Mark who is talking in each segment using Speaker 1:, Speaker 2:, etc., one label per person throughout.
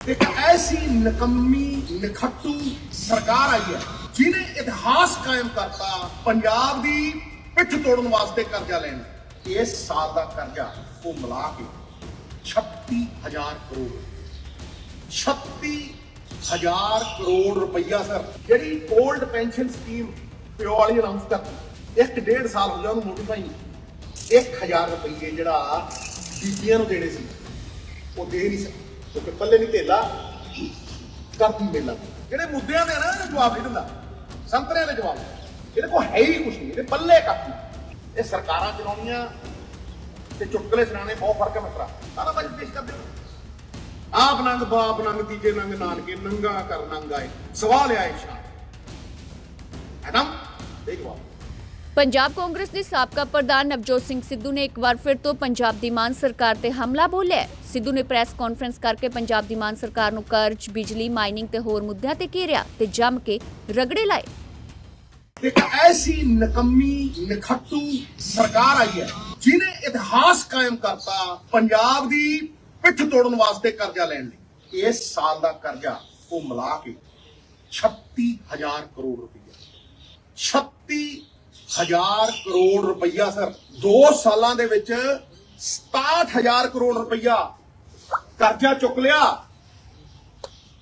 Speaker 1: ਇੱਕ ਐਸੀ ਨਕੰਮੀ, ਨਖੱਟੂ ਸਰਕਾਰ ਆਈ ਹੈ, ਜਿਹਨੇ ਇਤਿਹਾਸ ਕਾਇਮ ਕਰਤਾ, ਪੰਜਾਬ ਦੀ ਪਿੱਠ ਤੋੜਨ ਵਾਸਤੇ ਕਰਜ਼ਾ ਲੈਣ। ਇਸ ਸਾਲ ਦਾ ਕਰਜ਼ਾ ਉਹ ਮਿਲਾ ਕੇ 36000 ਕਰੋੜ। 36000 ਕਰੋੜ ਰੁਪਈਆ, ਸਰ, ਜਿਹੜੀ 올ਡ ਪੈਨਸ਼ਨ ਸਕੀਮ ਪਿਓ ਵਾਲੀ ਅਨਾਉਂਸ ਕਰਤੀ ਇੱਕ ਡੇਢ ਸਾਲ ਹੋ ਗਿਆ ਉਹਨੂੰ ਮੋਡੀਫਾਈ 1000 ਰੁਪਈਏ ਜਿਹੜਾ ਬੀਬੀਆਂ ਨੂੰ ਦੇਣੇ ਸੀ, ਉਹ ਦੇ ਨਹੀਂ ਸਕੇ। ਕਿਉਂਕਿ ਪੱਲੇ ਨਹੀਂ ਧੇਲਾ ਕਰਦੀ ਮੇਲਾ। ਜਿਹੜੇ ਮੁੱਦਿਆਂ ਦੇ ਨਾ, ਇਹਦਾ ਜਵਾਬ ਨਹੀਂ ਦਿੰਦਾ। ਸੰਤਰਿਆਂ ਦੇ ਜਵਾਬ। ਇਹਦੇ ਕੋਲ ਹੈ ਹੀ ਕੁਛ ਨਹੀਂ, ਇਹਦੇ ਪੱਲੇ ਕੱਖ ਇਹ ਸਰਕਾਰਾਂ ਚਲਾਉਣੀਆਂ ਤੇ ਚੁਟਕਲੇ ਸੁਣਾਣੇ ਬਹੁਤ ਫ਼ਰਕ ਹੈ ਮਿੱਤਰਾ। ਸਾਰਾ ਬਜਟ ਪੇਸ਼ ਕਰਦੇ ਹੋ। ਆਪ ਨੰਗ ਬਾਪ ਨੰਗ, ਤੀਜੇ ਨੰਗ ਨਾਨਕੇ, ਨੰਗਾ ਕਰ ਨੰਗਾਏ ਸਵਾਲ ਆਏ ਸ਼ਾਨ ਹੈ ਨਾ? ਇਹ ਜਵਾਬ।
Speaker 2: ਪੰਜਾਬ ਕਾਂਗਰਸ ਦੇ ਸਾਬਕਾ ਪ੍ਰਧਾਨ ਨਵਜੋਤ ਸਿੰਘ ਸਿੱਧੂ ਨੇ ਇੱਕ ਵਾਰ ਫਿਰ ਤੋਂ ਪੰਜਾਬ ਦੀ ਮਾਨ ਸਰਕਾਰ ਤੇ ਹਮਲਾ ਬੋਲਿਆ ਸਿੱਧੂ ਨੇ ਪ੍ਰੈਸ ਕਾਨਫਰੰਸ ਕਰਕੇ ਪੰਜਾਬ ਦੀ ਮਾਨ ਸਰਕਾਰ ਨੂੰ ਕਰਜ਼, ਬਿਜਲੀ, ਮਾਈਨਿੰਗ ਤੇ ਹੋਰ ਮੁੱਦਿਆਂ ਤੇ ਘੇਰਿਆ ਤੇ ਜੰਮ ਕੇ ਰਗੜੇ ਲਾਏ।
Speaker 1: ਇੱਕ ਐਸੀ ਨਕੰਮੀ ਨਖੱਟੂ ਸਰਕਾਰ ਆਈ ਹੈ, ਜਿਹਨੇ ਇਤਿਹਾਸ ਕਾਇਮ ਕਰਤਾ ਪੰਜਾਬ ਦੀ ਪਿੱਠ ਤੋੜਨ ਵਾਸਤੇ ਕਰਜ਼ਾ ਲੈਣ ਲਈ। ਇਸ ਸਾਲ ਦਾ ਕਰਜ਼ਾ ਉਹ ਮਿਲਾ ਕੇ 36000 ਕਰੋੜ ਰੁਪਏ 36 ਹਜ਼ਾਰ ਕਰੋੜ ਰੁਪਈਆ, ਸਰ। 2 ਸਾਲਾਂ ਦੇ ਵਿੱਚ 67000 ਕਰੋੜ ਰੁਪਈਆ ਕਰਜ਼ਾ ਚੁੱਕ ਲਿਆ।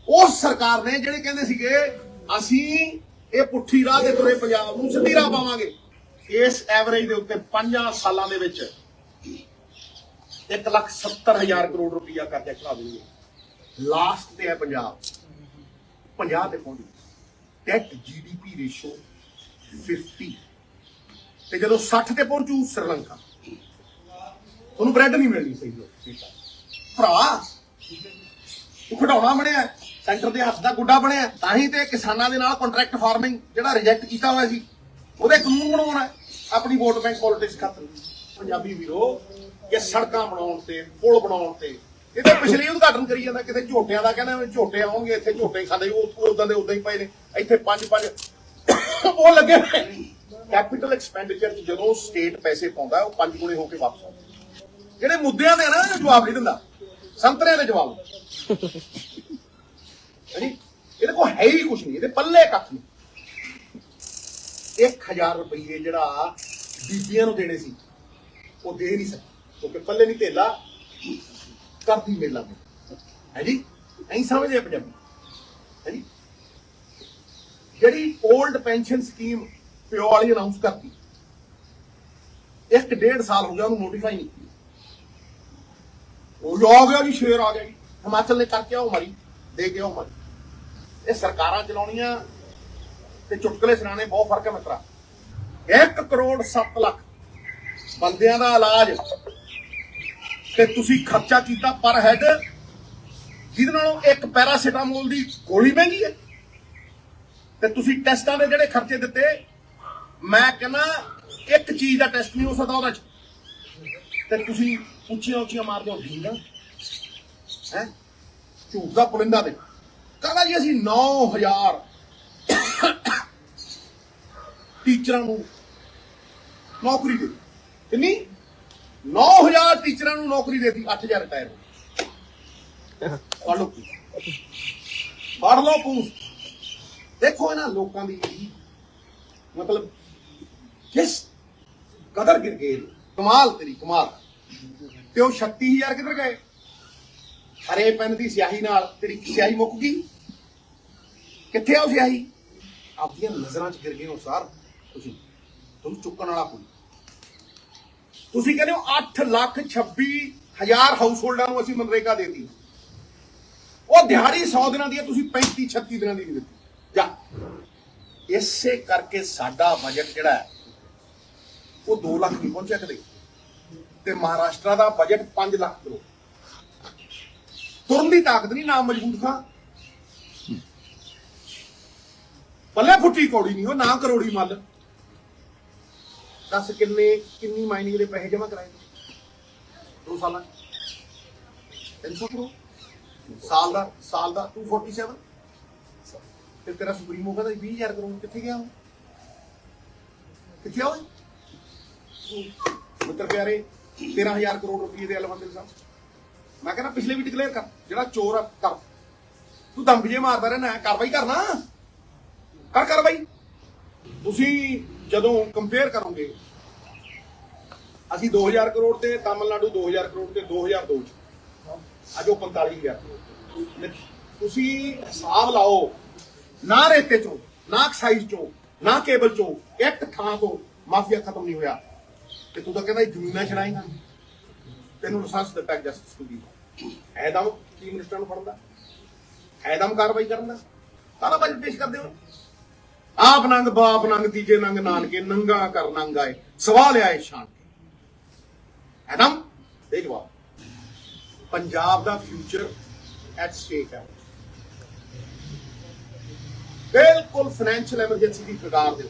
Speaker 1: ਉਸ ਸਰਕਾਰ ਨੇ ਜਿਹੜੇ ਕਹਿੰਦੇ ਸੀਗੇ, ਅਸੀਂ ਇਹ ਪੁੱਠੀ ਰਾਹ ਦੇ ਤੁਰੇ ਪੰਜਾਬ ਨੂੰ ਸਿੱਧੀ ਰਾਹ ਪਾਵਾਂਗੇ। ਇਸ ਐਵਰੇਜ ਦੇ ਉੱਤੇ 5 ਸਾਲਾਂ ਦੇ ਵਿੱਚ 170000 ਕਰੋੜ ਰੁਪਈਆ ਕਰਜ਼ਾ ਚੜਾ ਦਿੰਦੇ ਲਾਸਟ ਤੇ ਹੈ ਪੰਜਾਬ। 50 ਤੇ ਪਹੁੰਚ ਗਿਆ ਡੈਟ ਜੀਡੀਪੀ ਰੇਸ਼ੋ 50 ਤੇ ਜਦੋਂ 60 ਤੇ ਪਹੁੰਚੂ ਸ੍ਰੀਲੰਕਾ ਤੁਹਾਨੂੰ ਬ੍ਰੈਡ ਨਹੀਂ ਮਿਲਣੀ ਸਹੀ ਭਰਾ, ਤੂੰ ਖਡਾਉਣਾ ਬਣਿਆ ਸੈਂਟਰ ਦੇ ਹੱਥ ਦਾ ਗੁੱਡਾ ਬਣਿਆ, ਤਾਂ ਹੀ ਤੇ ਕਿਸਾਨਾਂ ਦੇ ਨਾਲ ਕੰਟਰੈਕਟ ਫਾਰਮਿੰਗ ਜਿਹੜਾ ਰਿਜੈਕਟ ਕੀਤਾ ਹੋਇਆ ਸੀ, ਉਹਦੇ ਕਾਨੂੰਨ ਬਣਾਉਣਾ ਆਪਣੀ ਵੋਟ ਬੈਂਕ ਪੋਲਿਟਿਕਸ ਖਾਤਰ। ਪੰਜਾਬੀ ਵੀਰੋ, ਕਿ ਸੜਕਾਂ ਬਣਾਉਣ ਤੇ, ਪੁਲ ਬਣਾਉਣ ਤੇ, ਇਹ ਤਾਂ ਪਿਛਲੇ ਉਦਘਾਟਨ ਕਰੀ ਜਾਂਦਾ, ਕਿਤੇ ਝੋਟਿਆਂ ਦਾ ਕਹਿੰਦਾ ਝੋਟੇ ਆਉਣਗੇ, ਇੱਥੇ ਝੋਟੇ ਖਾਂਦੇ, ਉਹ ਉਦਾਂ ਦੇ ਉਦਾਂ ਹੀ ਪਏ ਨੇ, ਇੱਥੇ ਪੰਜ ਪੰਜ ਉਹ ਲੱਗੇ ਕੈਪੀਟਲ ਐਕਸਪੈਂਡੀਚਰ ਚ ਜਦੋਂ ਸਟੇਟ ਪੈਸੇ ਪਾਉਂਦਾ, ਉਹ ਪੰਜ ਗੁਣੇ ਹੋ ਕੇ ਵਾਪਸ ਆਉਂਦਾ। ਜਿਹੜੇ ਮੁੱਦਿਆਂ ਦੇ ਨਾ, ਇਹਦਾ ਜਵਾਬ ਨਹੀਂ ਦਿੰਦਾ। ਸੰਤਰਿਆਂ ਦੇ ਜਵਾਬ ਹਾਂਜੀ ਇਹਦੇ ਕੋਲ ਹੈ ਹੀ ਕੁਛ ਨਹੀਂ, ਇਹਦੇ ਪੱਲੇ ਕੱਖ ਨਹੀਂ। 1000 ਰੁਪਏ ਜਿਹੜਾ ਬੀਬੀਆਂ ਨੂੰ ਦੇਣੇ ਸੀ, ਉਹ ਦੇ ਨਹੀਂ ਸਕੇ, ਕਿਉਂਕਿ ਪੱਲੇ ਨਹੀਂ ਧੇਲਾ, ਕਰਦੀ ਮੇਲਾ ਹੈ ਜੀ ਐਂ ਸਮਝਦੇ ਪੰਜਾਬੀ। ਹੈ ਜੀ ਜਿਹੜੀ 올ਡ ਪੈਨਸ਼ਨ ਸਕੀਮ ਪਿਓ ਵਾਲੀ ਅਨਾਉਂਸ ਕਰਤੀ। ਇੱਕ ਡੇਢ ਸਾਲ ਹੋ ਗਿਆ ਉਹਨੂੰ ਨੋਟੀਫਾਈ ਨਹੀਂ ਕੀਤੀ। ਉਹ ਆ ਗਿਆ ਜੀ, ਸ਼ੇਰ ਆ ਗਿਆ ਜੀ। ਹਿਮਾਚਲ ਨੇ ਕਰਕੇ ਆਓ ਮਾਰੀ। ਦੇ ਕੇ ਉਹ ਮਾਰੀ। ਇਹ ਸਰਕਾਰਾਂ ਚਲਾਉਣੀਆਂ ਤੇ ਚੁਟਕਲੇ ਸੁਣਾਣੇ ਬਹੁਤ ਫ਼ਰਕ ਹੈ ਮਿੱਤਰਾ। 1 ਕਰੋੜ 7 ਲੱਖ ਬੰਦਿਆਂ ਦਾ ਇਲਾਜ ਤੇ ਤੁਸੀਂ ਖਰਚਾ ਕੀਤਾ ਪਰ ਹੈਡ ਜਿਹਦੇ ਨਾਲੋਂ ਇੱਕ ਪੈਰਾਸੀਟਾਮੋਲ ਦੀ ਗੋਲੀ ਮਹਿੰਗੀ ਹੈ। ਤੇ ਤੁਸੀਂ ਟੈਸਟਾਂ ਦੇ ਜਿਹੜੇ ਖਰਚੇ ਦਿੱਤੇ ਮੈਂ ਕਹਿੰਦਾ ਇੱਕ ਚੀਜ਼ ਦਾ ਟੈਸਟ ਨਹੀਂ ਹੋ ਸਕਦਾ ਉਹਦਾ ਚ। ਤੇ ਤੁਸੀਂ ਉੱਚੀਆਂ ਉੱਚੀਆਂ ਮਾਰਦੇ ਹੋ ਢੀਂਗਾ ਹੈ? ਝੂਠ ਦਾ ਪੁਲਿੰਦਾ ਦੇ ਕਹਿੰਦਾ ਜੀ ਅਸੀਂ 9000 ਟੀਚਰਾਂ ਨੂੰ ਨੌਕਰੀ ਦੇ ਕਿੰਨੀ 9000 ਟੀਚਰਾਂ ਨੂੰ ਨੌਕਰੀ ਦੇਤੀ 8000 ਰਿਟਾਇਰ ਹੋ ਪੜ ਲਓ ਪੜ ਲਓ ਪੂਸ। ਦੇਖੋ ਇਹਨਾਂ ਲੋਕਾਂ ਦੀ ਮਤਲਬ ਕਿਸ ਕਦਰ ਗਿਰ ਗਏ ਕਮਾਲ ਤੇਰੀ, ਕਮਾਲ। ਤੇ ਉਹ 36000 ਕਿੱਧਰ ਗਏ? ਹਰੇ ਪੈਨ ਦੀ ਸਿਆਹੀ ਨਾਲ ਤੇਰੀ ਸਿਆਹੀ ਮੁੱਕ ਗਈ। ਕਿੱਥੇ ਆ ਉਹ ਸਿਆਹੀ? ਆਪਦੀਆਂ ਨਜ਼ਰਾਂ 'ਚ ਗਿਰ ਗਏ ਹੋ ਸਰ। ਤੁਸੀਂ, ਤੁਹਾਨੂੰ ਚੁੱਕਣ ਵਾਲਾ ਕੋਈ। ਤੁਸੀਂ ਕਹਿੰਦੇ ਹੋ 8 ਲੱਖ 26 ਹਜ਼ਾਰ ਹਾਊਸ ਹੋਲਡਾਂ ਨੂੰ ਅਸੀਂ ਮਨਰੇਗਾ ਦੇਤੀ। ਉਹ ਦਿਹਾੜੀ 100 ਦਿਨਾਂ ਦੀ ਹੈ, ਤੁਸੀਂ 35 36 ਦਿਨਾਂ ਦੀ ਨਹੀਂ ਦਿੱਤੀ। ਜਾ। ਇਸੇ ਕਰਕੇ ਸਾਡਾ ਬਜਟ ਜਿਹੜਾ ਹੈ ਉਹ 2 ਲੱਖ ਨਹੀਂ ਪਹੁੰਚਿਆ ਕਦੇ। ਤੇ ਮਹਾਰਾਸ਼ਟਰ ਦਾ ਬਜਟ 5 ਲੱਖ ਕਰੋੜ ਤੁਰਨ ਦੀ ਤਾਕਤ ਨਹੀਂ, ਨਾ ਮਜ਼ਬੂਤ ਖਾਂ ਪੱਲੇ ਫੁੱਟੀ ਕੌੜੀ ਨਹੀਂ ਉਹ ਨਾ ਕਰੋੜੀ ਮੱਲ। ਦੱਸ ਕਿੰਨੇ, ਕਿੰਨੀ ਮਾਈਨਿੰਗ ਦੇ ਪੈਸੇ ਜਮ੍ਹਾਂ ਕਰਾਏ ਦੋ ਸਾਲਾਂ। 'ਚ? 300 ਕਰੋੜ ਸਾਲ ਦਾ ਸਾਲ ਦਾ 247 ਤੇ ਤੇਰਾ ਸੁਪਰੀਮੋ ਕਹਿੰਦਾ 20000 ਕਰੋੜ ਕਿੱਥੇ ਗਿਆ ਉਹ? ਕਿੱਥੇ ਆ ਉਹ? ਮਿੱਤਰ ਪਿਆਰੇ 13000 ਕਰੋੜ ਰੁਪਏ ਦੇ ਅਲਵੰਦਰ ਸਾਹਿਬ ਮੈਂ ਕਹਿੰਦਾ ਪਿਛਲੇ ਵੀ ਡਿਕਲੇਅਰ ਕਰ, ਜਿਹੜਾ ਚੋਰ ਆ, ਕਰ। ਤੂੰ ਦੰਗ ਜੇ ਮਾਰਦਾ ਰਹਿਣਾ, ਕਾਰਵਾਈ ਕਰਨਾ। ਕਰ ਕਾਰਵਾਈ। ਤੁਸੀਂ ਜਦੋਂ ਕੰਪੇਅਰ ਕਰੋਗੇ, ਅਸੀਂ 2000 ਕਰੋੜ ਤੇ, ਤਾਮਿਲਨਾਡੂ 2000 ਕਰੋੜ ਤੇ 2002 ਚ। ਅੱਜ ਉਹ 45000 ਕਰੋੜ ਤੁਸੀਂ ਹਿਸਾਬ ਲਾਓ, ਨਾ ਰੇਤੇ ਚੋਂ, ਨਾ ਐਕਸਾਈਜ਼ ਚੋਂ, ਨਾ ਕੇਬਲ ਚੋਂ, ਇੱਕ ਥਾਂ ਤੋਂ ਮਾਫੀਆ ਖਤਮ ਨਹੀਂ ਹੋਇਆ। ਤੇ ਤੂੰ ਤਾਂ ਕਹਿੰਦਾ ਜ਼ਮੀਨਾਂ ਛੜਾਏਗਾ ਤੈਨੂੰ ਲਾਇਸੈਂਸ ਦਿੱਤਾ ਜਸਟਿਸ ਨੂੰ ਐਦਮ ਕੀ ਮਿਨਿਸਟਰ ਨੂੰ ਫੜਦਾ। ਐਦਮ ਕਾਰਵਾਈ ਕਰਨ ਦਾ ਕਾਹਦਾ ਬਜਟ ਪੇਸ਼ ਕਰਦੇ ਹੋ? ਆਪ ਨੰਗ, ਬਾਪ ਨੰਗ, ਤੀਜੇ ਨੰਗ, ਨਾਨਕੇ, ਨੰਗਾ ਕਰ ਨੰਗ ਆਏ। ਸਵਾਲ ਆਏ ਸ਼ਾਨ ਐਦਮ ਦੇ ਜਵਾਬ ਪੰਜਾਬ ਦਾ ਫਿਊਚਰ ਐਟ ਸਟੇਕ ਹੈ। ਬਿਲਕੁਲ ਫਾਈਨੈਂਸ਼ੀਅਲ ਐਮਰਜੈਂਸੀ ਦੀ ਫਿਗਾਰ ਦੇ